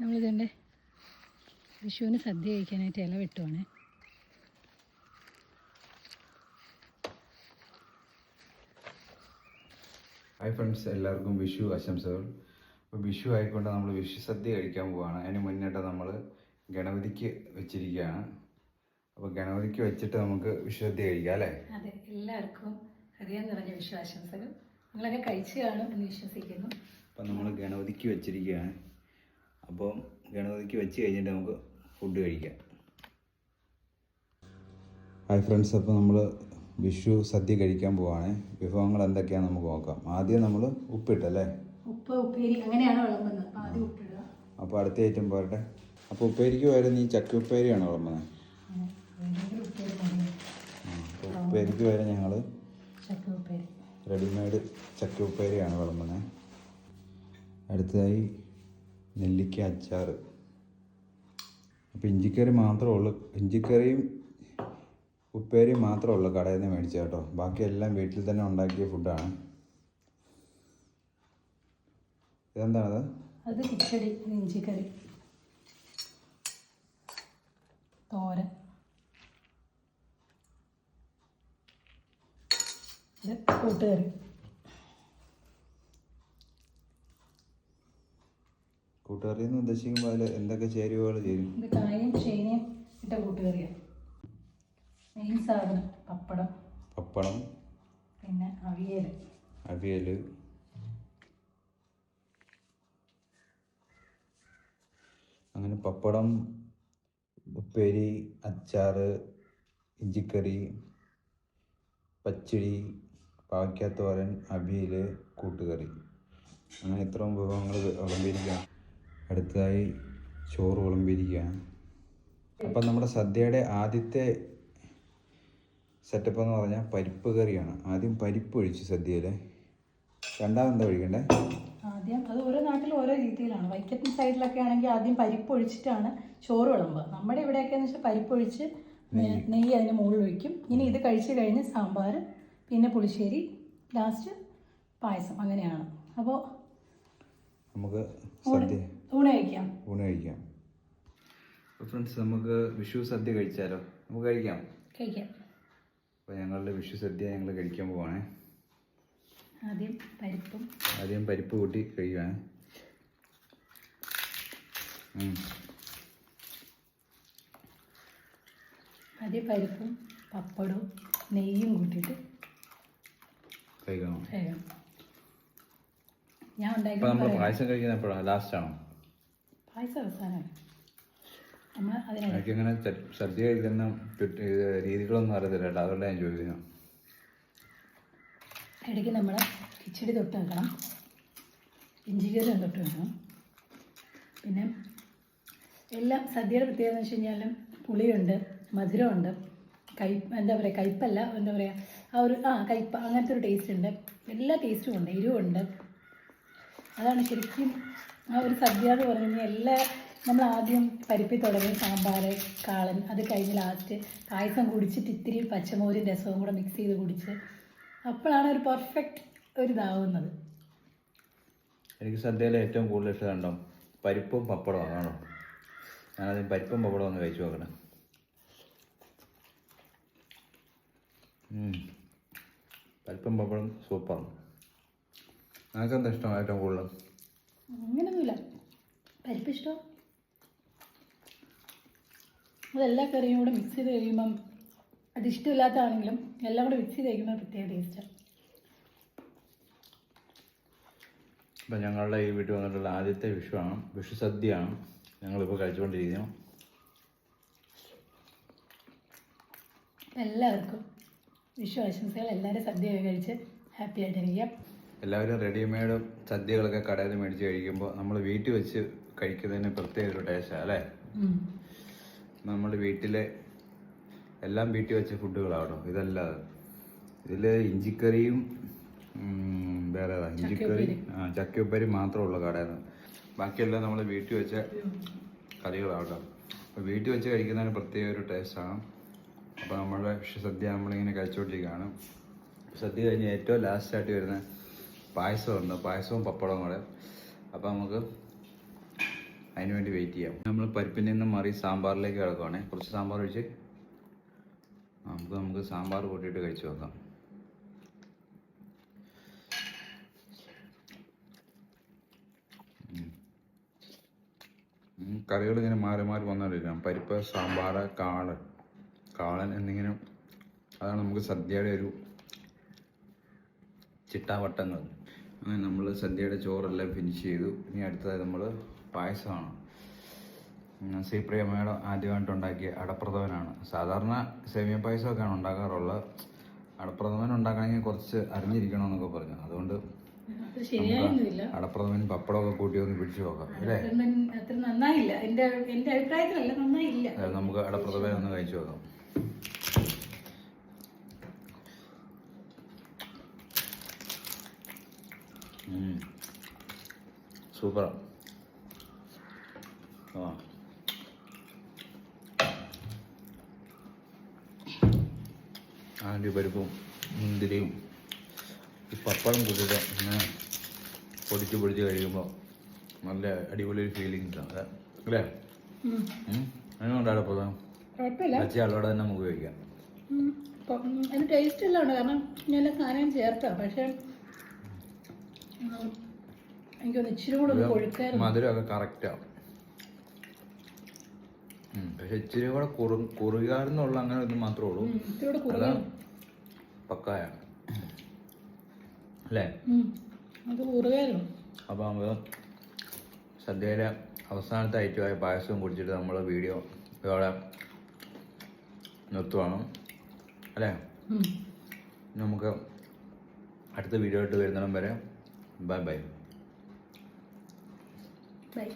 നമ്മളിതുണ്ട്. വിഷുവിന് സദ്യ കഴിക്കാനായിട്ട് ഇല വെട്ടുവാണ്. ഹായ് ഫ്രണ്ട്സ് എല്ലാവർക്കും വിഷു ആശംസകൾ. അപ്പോൾ വിഷു ആയിക്കൊണ്ട് നമ്മൾ വിഷു സദ്യ കഴിക്കാൻ പോവാണ്. അതിന് മുന്നേട്ട് നമ്മൾ ഗണപതിക്ക് വെച്ചിരിക്കുകയാണ്. അപ്പോൾ ഗണപതിക്ക് വെച്ചിട്ട് നമുക്ക് വിഷു സദ്യ കഴിക്കാം അല്ലേ? അതെ എല്ലാവർക്കും ഹൃദയം നിറഞ്ഞ വിഷു ആശംസകൾ. നിങ്ങളൊക്കെ കഴിച്ചു കാണും എന്ന് വിശ്വസിക്കുന്നു. അപ്പം നമ്മൾ ഗണപതിക്ക് വെച്ചിരിക്കുകയാണ്. അപ്പം ഗണപതിക്ക് വെച്ച് കഴിഞ്ഞിട്ട് നമുക്ക് ഫുഡ് കഴിക്കാം. ഹായ് ഫ്രണ്ട്സ് അപ്പോൾ നമ്മൾ വിഷു സദ്യ കഴിക്കാൻ പോവാണ്. വിഭവങ്ങൾ എന്തൊക്കെയാണെന്ന് നമുക്ക് നോക്കാം. ആദ്യം നമ്മൾ ഉപ്പിട്ടല്ലേ ഉപ്പ് ഉപ്പേരി അങ്ങനെയാണ് വിളമ്പുന്നത്. അപ്പോൾ ആദ്യം ഉപ്പിടുക. അപ്പോൾ അടുത്ത ഐറ്റം പോരട്ടെ. അപ്പോൾ ഉപ്പേരിക്ക് പകരം നീ ചക്ക ഉപ്പേരിയാണ് വിളമ്പുന്നത്? ഉപ്പേരിക്ക് പകരം ഞങ്ങൾ ചക്ക ഉപ്പേരി. റെഡിമെയ്ഡ് ചക്ക ഉപ്പേരിയാണ് വിളമ്പുന്നത്. അടുത്തതായി നെല്ലിക്ക അച്ചാർ അപ്പോൾ ഇഞ്ചിക്കറി മാത്രമേ ഉള്ളൂ. ഇഞ്ചിക്കറിയും ഉപ്പേരിയും മാത്രമേ ഉള്ളൂ കടയിൽ നിന്ന് മേടിച്ച കേട്ടോ. ബാക്കിയെല്ലാം വീട്ടിൽ തന്നെ ഉണ്ടാക്കിയ ഫുഡാണ് ഇതെന്താണത്? അത് കിച്ചടി ഇഞ്ചിക്കറി. ഇത് കൂട്ടുകറി. കൂട്ടുകറി എന്ന് ഉദ്ദേശിക്കുമ്പോൾ അതിൽ എന്തൊക്കെ ചേരുവകൾ ചേരും? ഇത് കായും ചേനയും ഇട്ട കൂട്ടുകറിയാണ് മെയിൻ സാധനം പപ്പടം. പപ്പടം. പിന്നെ അവിയൽ അവിയൽ അങ്ങനെ പപ്പടം ഉപ്പേരി അച്ചാറ് ഇഞ്ചിക്കറി പച്ചടി പാവയ്ക്കാത്തോരൻ അവിയൽ കൂട്ടുകറി. അങ്ങനെ ഇത്രയും വിഭവങ്ങൾ വിളമ്പിയിരിക്കുകയാണ് അടുത്തതായി ചോറ് വിളമ്പിയിരിക്കുകയാണ്. അപ്പം നമ്മുടെ സദ്യയുടെ ആദ്യത്തെ സെറ്റപ്പ് എന്ന് പറഞ്ഞാൽ പരിപ്പ് കറിയാണ്. ആദ്യം പരിപ്പ് ഒഴിച്ച് സദ്യയിലെ രണ്ടാമതെന്താ ഒഴിക്കണ്ടേ? ആദ്യം അത് ഓരോ നാട്ടിലും ഓരോ രീതിയിലാണ്. വൈക്കത്തിൻ സൈഡിലൊക്കെ ആണെങ്കിൽ ആദ്യം പരിപ്പ് ഒഴിച്ചിട്ടാണ് ചോറ് വിളമ്പുക. നമ്മുടെ ഇവിടെയൊക്കെ എന്ന് വെച്ചാൽ പരിപ്പ് ഒഴിച്ച് നെയ്യ്. അതിന് മുകളിൽ ഒഴിക്കും. ഇനി ഇത് കഴിച്ചു കഴിഞ്ഞ് സാമ്പാർ പിന്നെ പുളിശ്ശേരി ലാസ്റ്റ് പായസം അങ്ങനെയാണ്. അപ്പോൾ നമുക്ക് സദ്യ ഊണ് കഴിക്കാം. ഊണ് കഴിക്കാം ഫ്രണ്ട്സ് നമുക്ക് വിഷു സദ്യ കഴിച്ചാലോ? നമുക്ക് കഴിക്കാം. കഴിക്കാം. അപ്പോൾ ഞങ്ങളുടെ വിഷു സദ്യ ഞങ്ങൾ കഴിക്കാൻ പോവാണേ. ആദ്യം പരിപ്പും. ആദ്യം പരിപ്പ് കൂട്ടി കഴിക്കുകയാണ് ആദ്യം പരിപ്പും പപ്പടവും നെയ്യും കൂട്ടിയിട്ട് കഴിക്കണം. കഴിക്കണം ഞാൻ ഉണ്ടാക്കി പായസം കഴിക്കുന്ന എപ്പോഴാണ് ലാസ്റ്റാണോ പായസം നമ്മൾ എനിക്കങ്ങനെ സദ്യ കഴിക്കുന്ന രീതികളൊന്നും അറിയത്തില്ല അതുകൊണ്ട് ഞാൻ ചോദിക്കുന്നു ഇടയ്ക്ക് നമ്മൾ കിച്ചടി തൊട്ട് വെക്കണം. ഇഞ്ചിക്കറി തൊട്ട് വെക്കണം. പിന്നെ എല്ലാം സദ്യയുടെ പ്രത്യേകത എന്ന് വെച്ച് കഴിഞ്ഞാൽ പുളിയുണ്ട് മധുരമുണ്ട്. കൈ എന്താ പറയുക കയ്പല്ല എന്താ പറയുക ആ ഒരു ആ കയ്പ അങ്ങനത്തെ ഒരു ടേസ്റ്റ് ഉണ്ട്. എല്ലാ ടേസ്റ്റും ഉണ്ട് എരിവുണ്ട്. അതാണ് ശരിക്കും ആ ഒരു സദ്യ എന്ന് പറഞ്ഞു എല്ലാ നമ്മൾ ആദ്യം പരിപ്പി തുടങ്ങി സാമ്പാർ കാളൻ അത് കഴിഞ്ഞ് ലാസ്റ്റ് പായസം കുടിച്ചിട്ട് ഇത്തിരി പച്ചമോരും രസവും കൂടെ മിക്സ് ചെയ്ത് കുടിച്ച് അപ്പോഴാണ് ഒരു പെർഫെക്റ്റ് ഒരു ഇതാവുന്നത് എനിക്ക് സദ്യയിൽ ഏറ്റവും കൂടുതൽ ഇഷ്ടം കണ്ടോ? പരിപ്പും പപ്പടവും ആണോ ഞാനതിന് പരിപ്പും പപ്പടവും ഒന്ന് കഴിച്ചു നോക്കണം പരിപ്പും പപ്പടം സൂപ്പറാണ് നിനക്കെന്താ ഇഷ്ടം ഏറ്റവും കൂടുതൽ? ഇഷ്ടം? അതെല്ലാ കറിയും കൂടെ മിക്സ് ചെയ്ത് കഴിയുമ്പം അത് ഇഷ്ടമില്ലാത്തതാണെങ്കിലും എല്ലാം കൂടെ മിക്സ് ചെയ്ത് കഴിക്കുമ്പോൾ പ്രത്യേക ടേസ്റ്റാണ് ഇപ്പം ഞങ്ങളുടെ ഈ വീട്ടിൽ വന്നിട്ടുള്ള ആദ്യത്തെ വിഷുവാണ്. വിഷു സദ്യയാണ്. ഞങ്ങളിപ്പോൾ കഴിച്ചുകൊണ്ടിരിക്കുന്നു. എല്ലാവർക്കും വിഷു ആശംസകൾ. എല്ലാവരും സദ്യ കഴിച്ച് ഹാപ്പി ആയിട്ടിരിക്കാം എല്ലാവരും റെഡിമെയ്ഡ് സദ്യകളൊക്കെ കടയിൽ നിന്ന് മേടിച്ച് കഴിക്കുമ്പോൾ നമ്മൾ വീട്ടിൽ വെച്ച് കഴിക്കുന്നതിന് പ്രത്യേക ഒരു ടേസ്റ്റാണ് അല്ലേ? നമ്മൾ നമ്മുടെ വീട്ടിലെ എല്ലാം വീട്ടിൽ വെച്ച ഫുഡുകളാണോ? ഇതല്ല ഇതിൽ ഇഞ്ചിക്കറിയും വേറെ ഏതാ? ഇഞ്ചിക്കറി ആ ചക്കയുപ്പരി മാത്രമേ ഉള്ളൂ കടയിൽ ബാക്കിയെല്ലാം നമ്മൾ വീട്ടിൽ വെച്ച കറികളാവട്ടോ അപ്പോൾ വീട്ടിൽ വെച്ച് കഴിക്കുന്നതിന് പ്രത്യേക ഒരു ടേസ്റ്റാണ് അപ്പോൾ നമ്മുടെ സദ്യ നമ്മളിങ്ങനെ കഴിച്ചുകൊണ്ടിരിക്കുകയാണ് സദ്യ കഴിഞ്ഞ് ഏറ്റവും ലാസ്റ്റായിട്ട് വരുന്ന പായസമുണ്ട് പായസവും പപ്പടവും കൂടെ. അപ്പോൾ നമുക്ക് അതിന് വേണ്ടി വെയിറ്റ് ചെയ്യാം. നമ്മൾ പരിപ്പിൽ നിന്ന് മാറി സാമ്പാറിലേക്ക് കിടക്കുവാണേ. കുറച്ച് സാമ്പാർ ഒഴിച്ച് നമുക്ക് നമുക്ക് സാമ്പാർ കൂട്ടിയിട്ട് കഴിച്ചു നോക്കാം. കറികൾ ഇങ്ങനെ മാറി മാറി വന്നുകൊണ്ടിരിക്കണം പരിപ്പ് സാമ്പാർ കാളൻ. കാളൻ എന്നിങ്ങനെ അതാണ് നമുക്ക് സദ്യയുടെ ഒരു ചിട്ടാവട്ടങ്ങൾ. അങ്ങനെ നമ്മൾ സദ്യയുടെ ചോറെല്ലാം ഫിനിഷ് ചെയ്തു. ഇനി അടുത്തതായി നമ്മൾ പായസമാണ്. ഉം, ശ്രീപ്രിയമ്മയുടെ ആദ്യമായിട്ട് ഉണ്ടാക്കിയ അടപ്രഥമനാണ്. സാധാരണ സേമിയ പായസമൊക്കെയാണ് ഉണ്ടാക്കാറുള്ളത്. അടപ്രഥമൻ ഉണ്ടാക്കണമെങ്കിൽ കുറച്ച് അറിഞ്ഞിരിക്കണം എന്നൊക്കെ പറഞ്ഞു. അതുകൊണ്ട് അടപ്രഥമൻ പപ്പടമൊക്കെ കൂട്ടി ഒന്ന് പിടിച്ചു നോക്കാം അല്ലേ? നന്നായില്ല. എന്റെ എന്റെ അഭിപ്രായത്തിലല്ല നന്നായില്ല. നമുക്ക് അടപ്രഥമൻ ഒന്ന് കഴിച്ചു നോക്കാം. സൂപ്പറാ. ആ ആണ്ടി പരിപ്പും മുന്തിരിയും ഈ പപ്പടം കൂട്ടിയിട്ട് ഇങ്ങനെ പൊടിച്ച് പൊടിച്ച് കഴിയുമ്പോൾ നല്ല അടിപൊളി ഒരു ഫീലിംഗ് കിട്ടണം അതെ. അല്ലേ? അതിനുകൊണ്ടാണ് പ്രധാനം ആളോടെ തന്നെ നമുക്ക് കഴിക്കാം. അതിന് ടേസ്റ്റ് എല്ലാം ഉണ്ട് കാരണം ഞാൻ സാധനം ചേർത്താ. പക്ഷെ എനിക്കൊന്ന് ഇച്ചിരി കൂടെ ഒന്ന് കൊഴുക്കായിരുന്നു. മധുരമൊക്കെ കറക്റ്റാവും പക്ഷെ ഇച്ചിരി കൂടെ കുറു കുറുകാരെന്നുള്ള അങ്ങനെ ഇത് മാത്രമേ ഉള്ളൂ. അതാ പക്കായാണ്. അല്ലേ? അപ്പോൾ നമുക്ക് സദ്യയിലെ അവസാനത്തെ ഐറ്റമായ പായസവും കുടിച്ചിട്ട് നമ്മൾ വീഡിയോ ഇതോടെ നിർത്തുവാണ്. അല്ലേ? നമുക്ക് അടുത്ത വീഡിയോ ആയിട്ട് വരുന്നിടം വരെ ബൈ ബൈ. ബൈ.